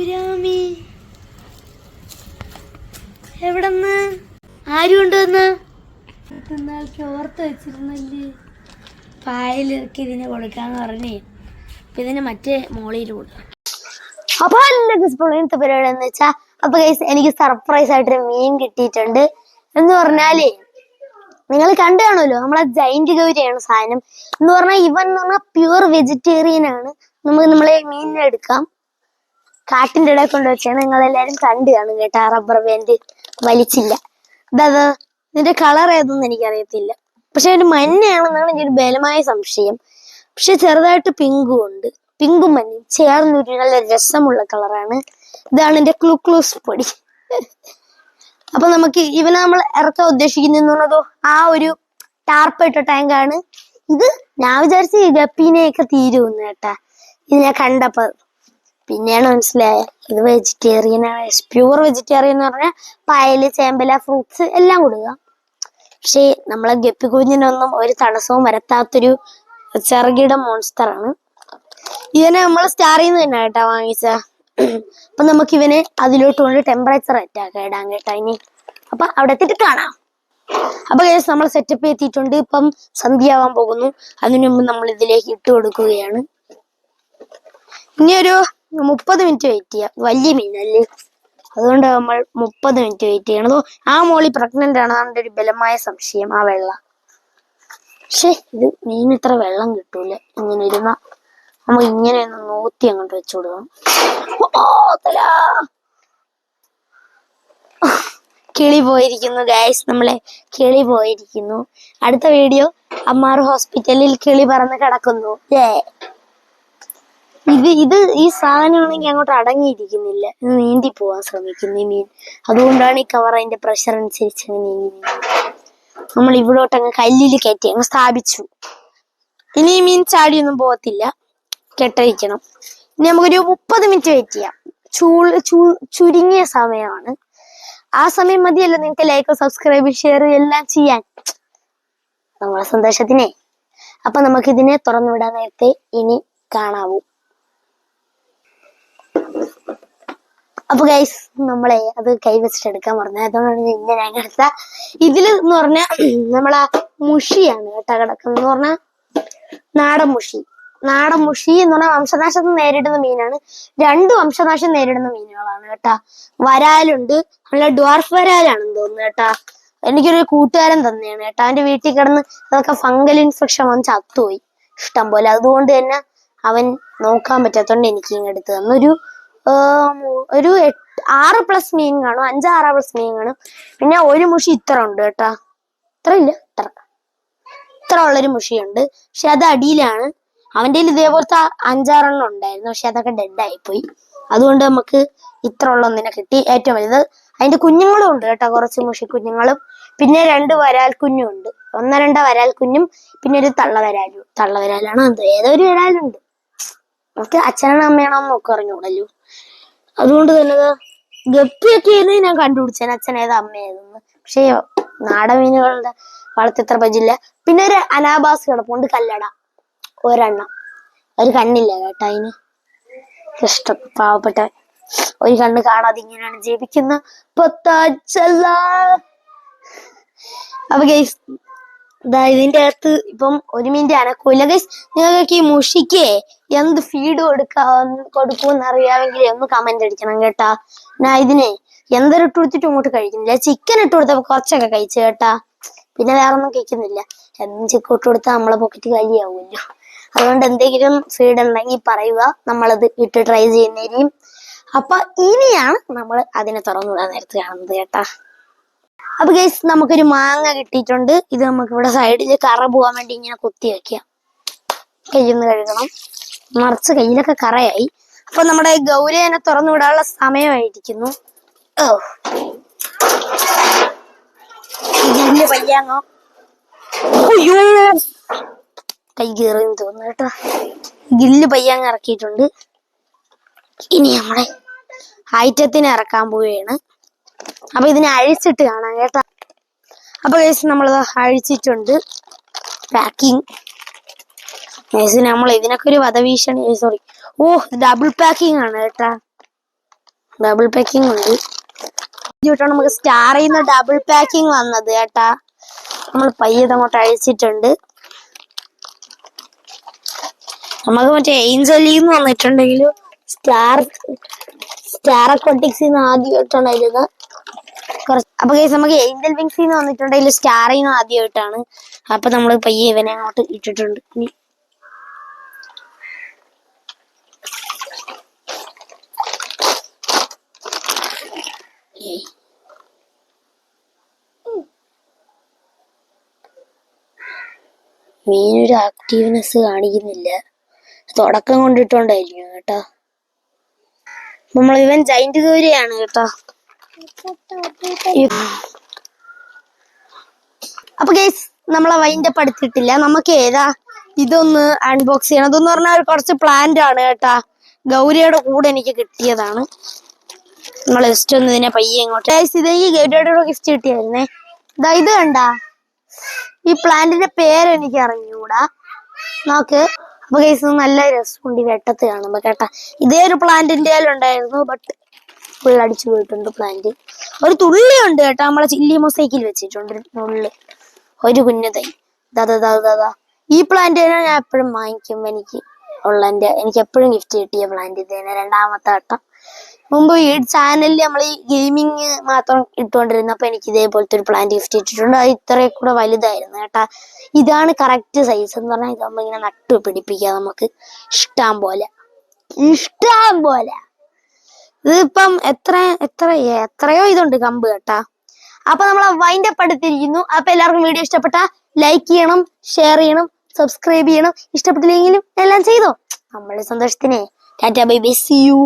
അമ്പുരാമി എവിടെന്ന്? ആരും കൊണ്ടുവന്ന്? ഇന്നാൾക്ക് ഓർത്ത് വെച്ചിരുന്നല്ലേ? പായലിറക്കി ഇതിനെ കൊടുക്കാന്ന് പറഞ്ഞേ. അപ്പൊ ഇതിന് മറ്റേ മോളിയിൽ കൊടുക്കാം. അപ്പൊ അല്ല ഇപ്പോൾ ഇന്നത്തെ പരിപാടി എന്ന് വെച്ചാ അപ്പൊ ഗൈസ് എനിക്ക് സർപ്രൈസ് ആയിട്ടൊരു മീൻ കിട്ടിയിട്ടുണ്ട്. എന്ന് പറഞ്ഞാലേ നിങ്ങൾ കണ്ടു കാണുമല്ലോ നമ്മളെ ജൈന്റ് ഗൗരിയാണ് സാധനം. എന്ന് പറഞ്ഞാൽ ഇവൻ എന്ന് പറഞ്ഞാൽ പ്യുവർ വെജിറ്റേറിയൻ ആണ്. നമുക്ക് നമ്മളെ മീനിനെ എടുക്കാം. കാട്ടിന്റെ ഇടയിൽ കൊണ്ട് വെച്ചാണ് നിങ്ങൾ എല്ലാരും കണ്ടു കാണും കേട്ടോ. റബ്ബർ ബാൻഡ് വലിച്ചില്ല. ഇതത് ഇതിന്റെ കളർ ഏതെന്ന് എനിക്കറിയത്തില്ല. പക്ഷെ അതിന്റെ മഞ്ഞയാണെന്നാണ് എനിക്കൊരു ബലമായ സംശയം. പക്ഷെ ചെറുതായിട്ട് പിങ്കും ഉണ്ട്. പിങ്കും മഞ്ഞയും ചേർന്നൊരു നല്ല രസമുള്ള കളറാണ് ഇതാണ് എന്റെ ക്ലൂക്ലൂസ് പൊടി. അപ്പൊ നമുക്ക് ഇവനെ നമ്മൾ ഇറക്കാൻ ഉദ്ദേശിക്കുന്നതോ ആ ഒരു ടാർപ്പ് ഇട്ട ടാങ്കാണ് ഇത് ഞാൻ വിചാരിച്ച ഈ ഗപ്പീനെയൊക്കെ തീരുമെന്ന് കേട്ടാ. ഇത് ഞാൻ കണ്ടപ്പോ പിന്നെയാണ് മനസ്സിലായത് ഇത് വെജിറ്റേറിയൻ ആണ്. പ്യൂർ വെജിറ്റേറിയൻ എന്ന് പറഞ്ഞാൽ പായൽ ചേമ്പല ഫ്രൂട്ട്സ് എല്ലാം കൊടുക്കുക പക്ഷേ നമ്മളെ ഗപ്പി കുഞ്ഞിനൊന്നും ഒരു തടസ്സവും വരത്താത്തൊരു ചെറുകിട ആണ്. ഇവനെ നമ്മൾ സ്റ്റാറിൽ നിന്ന് തന്നെ കേട്ടാ വാങ്ങിച്ച. അപ്പൊ നമുക്ക് ഇവനെ അതിലോട്ട് കൊണ്ട് ടെമ്പറേച്ചർ അറ്റാക്ക് ഇടാൻ കേട്ടാ ഇനി. അപ്പൊ അവിടെ എത്തിയിട്ട് കാണാം. അപ്പൊ കേസ് നമ്മൾ സെറ്റപ്പ് എത്തിയിട്ടുണ്ട്. ഇപ്പം സന്ധ്യയാവാൻ പോകുന്നു. അതിനു മുമ്പ് നമ്മൾ ഇതിലേക്ക് ഇട്ട് കൊടുക്കുകയാണ്. ഇനി ഒരു മുപ്പത് മിനിറ്റ് വെയിറ്റ് ചെയ്യാം. വലിയ മീനല്ലേ? അതുകൊണ്ട് നമ്മൾ മുപ്പത് മിനിറ്റ് വെയിറ്റ് ചെയ്യണം. അതോ ആ മോളി പ്രഗ്നന്റ് ആണ് അതിന്റെ ഒരു ബലമായ സംശയം ആ വെള്ളം. പക്ഷേ ഇത് മീൻ ഇത്ര വെള്ളം കിട്ടൂല. ഇങ്ങനെ ഇരുന്ന നമ്മൾ ഇങ്ങനെ ഒന്ന് നോത്തി അങ്ങോട്ട് വെച്ചു കൊടുക്കണം. കിളി പോയിരിക്കുന്നു ഗൈസ് നമ്മളെ കിളി പോയിരിക്കുന്നു. അടുത്ത വീഡിയോ അമ്മാർ ഹോസ്പിറ്റലിൽ കിളി പറന്ന് കിടക്കുന്നു. ഏ ഇത് ഇത് ഈ സാധനമാണെങ്കിൽ അങ്ങോട്ട് അടങ്ങിയിരിക്കുന്നില്ല. നീന്തി പോവാൻ ശ്രമിക്കുന്നു മീൻ. അതുകൊണ്ടാണ് ഈ കവർ അതിന്റെ പ്രഷർ അനുസരിച്ച് നമ്മൾ ഇവിടോട്ട് അങ്ങ് കല്ലിൽ കയറ്റി അങ്ങ് സ്ഥാപിച്ചു. ഇനി ഈ മീൻ ചാടിയൊന്നും പോകത്തില്ല. കെട്ടഴിക്കണം. ഇനി നമുക്കൊരു മുപ്പത് മിനിറ്റ് വെയിറ്റ് ചെയ്യാം. ചൂൾ ചുരുങ്ങിയ സമയമാണ്. ആ സമയം മതിയല്ല നിങ്ങൾക്ക് ലൈക്ക് സബ്സ്ക്രൈബ് ഷെയർ എല്ലാം ചെയ്യാൻ. നമ്മളെ സന്തോഷത്തിനെ. അപ്പൊ നമുക്ക് ഇതിനെ തുറന്നു വിടാൻ നേരത്തെ ഇനി കാണാവൂ. അപ്പൊ ഗൈസ് നമ്മളെ അത് കൈവച്ചിട്ട് എടുക്കാൻ പറഞ്ഞത് അതുകൊണ്ടാണ് ഞാൻ ഇങ്ങനെ അങ്ങ് എടുത്ത ഇതിൽ എന്ന് പറഞ്ഞാൽ നമ്മളാ മുഷിയാണ് കേട്ടോ കിടക്കുന്നത്. എന്ന് പറഞ്ഞാൽ നാടൻ മുഷി. നാടൻ മുഷി എന്ന് പറഞ്ഞാൽ വംശനാശം നേരിടുന്ന മീനാണ്. രണ്ട് വംശനാശം നേരിടുന്ന മീനുകളാണ് കേട്ടാ. വരാലുണ്ട്. നല്ല ഡ്വാർഫ് വരാലാണെന്ന് തോന്നുന്നു കേട്ടാ. എനിക്കൊരു കൂട്ടുകാരൻ തന്നെയാണ് കേട്ടാ. അവന്റെ വീട്ടിൽ കിടന്ന് അതൊക്കെ ഫംഗൽ ഇൻഫെക്ഷൻ വന്ന് ചത്തുപോയി. ഇഷ്ടം പോലെ. അതുകൊണ്ട് തന്നെ അവൻ നോക്കാൻ പറ്റാത്തോണ്ട് എനിക്ക് ഇങ്ങെടുത്ത് തന്നൊരു തന്നു ഒരു ആറ് പ്ലസ് മീൻ കാണും അഞ്ച് ആറ് പ്ലസ് മീൻ കാണും പിന്നെ ഒരു മുഷി ഇത്ര ഉണ്ട് കേട്ടാ. ഇത്ര ഇല്ല ഇത്ര. ഇത്ര ഉള്ളൊരു മുഷിയുണ്ട് പക്ഷെ അത് അടിയിലാണ്. കയ്യിൽ ഇതേപോലത്തെ അഞ്ചാറെണ്ണം ഉണ്ടായിരുന്നു. പക്ഷെ അതൊക്കെ ഡെഡ് പോയി അതുകൊണ്ട് നമുക്ക് ഇത്ര ഉള്ള ഒന്നിനെ കിട്ടി. ഏറ്റവും വലുത് അതിന്റെ കുഞ്ഞുങ്ങളും ഉണ്ട് കേട്ടോ കുറച്ച് മുഷി കുഞ്ഞുങ്ങളും. പിന്നെ രണ്ട് വരാൽ കുഞ്ഞും ഉണ്ട്. ഒന്നോ രണ്ടോ വരാൽ കുഞ്ഞും പിന്നെ ഒരു തള്ള വരാലും തള്ള വരാലാണ് അത്. ഏതോ വരാലുണ്ട്. നമുക്ക് അച്ഛനാണോ അമ്മയാണോ എന്ന് നോക്കി അറിഞ്ഞൂടല്ലോ അതുകൊണ്ട് തന്നെ ഗപ്പിയൊക്കെ ആയിരുന്നു ഞാൻ കണ്ടുപിടിച്ചേനെ അച്ഛൻ ഏതാ അമ്മ പക്ഷേ നാടൻ മീനുകളുടെ വളർത്തിത്ര പറ്റില്ല പിന്നെ ഒരു അനാബാസ് കിടപ്പുണ്ട് കല്ലട. ഒരെണ്ണം. ഒരു കണ്ണില്ല കേട്ടോ അതിന്. ഇഷ്ടം പാവപ്പെട്ട ഒരു കണ്ണ് കാണാതെ ഇങ്ങനെയാണ് ജീവിക്കുന്ന പത്താച്ചല്ല. അപ്പൊ ഗൈസ് ഇതാ ഇതിന്റെ അകത്ത് ഇപ്പം ഒരു മിനിറ്റ് അനക്കൂല ഗൈസ് നിങ്ങൾക്ക് ഈ മുഷിക്ക് എന്ത് ഫീഡ് കൊടുക്കാ കൊടുക്കുമെന്ന് അറിയാമെങ്കിൽ ഒന്ന് കമന്റ് അടിക്കണം കേട്ടാ. ഞാൻ ഇതിനെ എന്തൊരു ഇട്ട് കൊടുത്തിട്ട് ഇങ്ങോട്ട് കഴിക്കുന്നില്ല. ചിക്കൻ ഇട്ട് കൊടുത്തപ്പോ കുറച്ചൊക്കെ കഴിച്ചു കേട്ടാ. പിന്നെ വേറെ ഒന്നും കഴിക്കുന്നില്ല. എന്നും ചിക്കൻ ഇട്ട് കൊടുത്താൽ നമ്മളെ പോക്കറ്റ് കലിയാവുമല്ലോ അതുകൊണ്ട് എന്തെങ്കിലും ഫീഡ് ഉണ്ടെങ്കിൽ പറയുക. നമ്മളത് ഇട്ട് ട്രൈ ചെയ്യുന്നതിനും അപ്പൊ ഇനിയാണ് നമ്മൾ അതിനെ തുറന്നുവിടാൻ നേരത്തെ കാണുന്നത് കേട്ടാ. അപ്പൊ ഗൈസ് നമുക്കൊരു മാങ്ങ കിട്ടിയിട്ടുണ്ട്. ഇത് നമുക്ക് ഇവിടെ സൈഡിൽ കറ പോവാൻ വേണ്ടി ഇങ്ങനെ കുത്തി വെക്കാം. കയ്യൊന്ന് കഴുകണം. മറിച്ച് കയ്യിലൊക്കെ കറയായി. അപ്പൊ നമ്മുടെ ഗൗരവനെ തുറന്നു വിടാനുള്ള സമയമായിരിക്കുന്നു. ഓ. ഇതിന്റെ കൈ കീറിയെന്ന് തോന്നുന്നു കേട്ടോ. ഗില്ല് പയ്യാങ്ങ് ഇറക്കിയിട്ടുണ്ട്. ഇനി നമ്മളെ ഐറ്റത്തിന് ഇറക്കാൻ പോവുകയാണ്. അപ്പൊ ഇതിനെ അഴിച്ചിട്ട് കാണാം കേട്ടോ. അപ്പൊ കേസ് നമ്മൾ അഴിച്ചിട്ടുണ്ട്. പാക്കിംഗ് കേസ് നമ്മൾ ഇതിനൊക്കെ ഒരു വധഭീഷണി. സോറി ഓ ഡബിൾ പാക്കിംഗ് ആണ് കേട്ടാ. ഡബിൾ പാക്കിംഗ് ഉണ്ട്. ഇതിട്ടാണ് നമുക്ക് സ്റ്റാർ ചെയ്യുന്ന ഡബിൾ പാക്കിംഗ് വന്നത് കേട്ടാ. നമ്മൾ പയ്യത് അങ്ങോട്ട് അഴിച്ചിട്ടുണ്ട്. നമുക്ക് മറ്റേ ഏഞ്ചലിന്ന് വന്നിട്ടുണ്ടെങ്കിൽ സ്റ്റാർ സ്റ്റാർ അക്കോട്ടിക്സ് നിന്ന് ആദ്യമായിട്ടാണ് കുറച്ച് അപ്പൊ കേസ് നമുക്ക് ഏഞ്ചൽ വിങ്സിൽ നിന്ന് വന്നിട്ടുണ്ടെങ്കിൽ സ്റ്റാറിൽ നിന്ന് ആദ്യമായിട്ടാണ്. അപ്പൊ നമ്മൾ പയ്യെ ഇവനെ അങ്ങോട്ട് ഇട്ടിട്ടുണ്ട്. ഇനി ഏയ്. മീനൊരു ആക്റ്റീവ്നെസ് കാണിക്കുന്നില്ല. തുടക്കം കൊണ്ടിട്ടോണ്ടായിരിക്കും കേട്ടോ. നമ്മൾ ഇവൻ ജൈന്റ് ദൂരെയാണ് കേട്ടോ. അപ്പൊ ഗൈസ് നമ്മളെ വൈൻഡ് അപ്പ് എടുത്തിട്ടില്ല നമുക്ക് ഏതാ? ഇതൊന്ന് അൺബോക്സ് ചെയ്യണം. ഇതെന്ന് പറഞ്ഞാൽ കുറച്ച് പ്ലാന്റ് ആണ് കേട്ടാ. ഗൗരിയുടെ കൂടെ എനിക്ക് കിട്ടിയതാണ്. നമ്മൾ ജസ്റ്റ് ഒന്ന് ഇതിനെ പയ്യെ ഇങ്ങോട്ട് ഇത് ഈ ഗൈഡോടെ ഗിഫ്റ്റ് കിട്ടിയായിരുന്നേ. ഇതാ ഇത് കണ്ടാ? ഈ പ്ലാന്റിന്റെ പേര് എനിക്ക് അറിഞ്ഞൂടാ നോക്ക്. അപ്പൊ കേസ് നല്ല രസമുണ്ട് ഈ വെട്ടത്ത് കാണുമ്പോ കേട്ടാ. ഇതേ ഒരു പ്ലാന്റിന്റെ ഉണ്ടായിരുന്നു ബട്ട് ഫുൾ അടിച്ചു പോയിട്ടുണ്ട് പ്ലാന്റ് ഒരു തുള്ളി ഉണ്ട് കേട്ടോ. നമ്മളെ ചില്ലി മൊസൈക്കിൽ വെച്ചിട്ടുണ്ട് ഒരു നുള്ള് ഒരു കുഞ്ഞു തൈ. ദാ ദാ ദാ ദാ ഈ പ്ലാന്റ് തന്നെ ഞാൻ എപ്പോഴും വാങ്ങിക്കും എനിക്ക് ഉള്ള എനിക്ക് എപ്പോഴും ഗിഫ്റ്റ് കിട്ടിയ പ്ലാന്റ് ഇത് തന്നെ. രണ്ടാമത്തെ വട്ടം. മുമ്പ് ഈ ചാനലിൽ നമ്മൾ ഈ ഗെയിമിങ് മാത്രം ഇട്ടുകൊണ്ടിരുന്നപ്പോ എനിക്ക് ഇതേപോലത്തെ ഒരു പ്ലാന്റ് ഗിഫ്റ്റ് ഇട്ടിട്ടുണ്ട്. അത് ഇത്രയും കൂടെ വലുതായിരുന്നു കേട്ടാ. ഇതാണ് കറക്റ്റ് സൈസ് എന്ന് പറഞ്ഞാൽ ഇത് ഇങ്ങനെ നട്ടു പിടിപ്പിക്കാം നമുക്ക്. ഇഷ്ടം പോലെ. ഇഷ്ടം പോലെ. ഇതിപ്പം എത്ര എത്ര എത്രയോ ഇതുണ്ട് കമ്പ് കേട്ടാ. അപ്പൊ നമ്മൾ വൈൻഡ് അപ്പ് എടുത്തിരിക്കുന്നു. അപ്പൊ എല്ലാവർക്കും വീഡിയോ ഇഷ്ടപ്പെട്ട ലൈക്ക് ചെയ്യണം ഷെയർ ചെയ്യണം സബ്സ്ക്രൈബ് ചെയ്യണം. ഇഷ്ടപ്പെട്ടില്ലെങ്കിലും എല്ലാം ചെയ്തോ. നമ്മളെ സന്തോഷത്തിനെ. Tata bye bye see you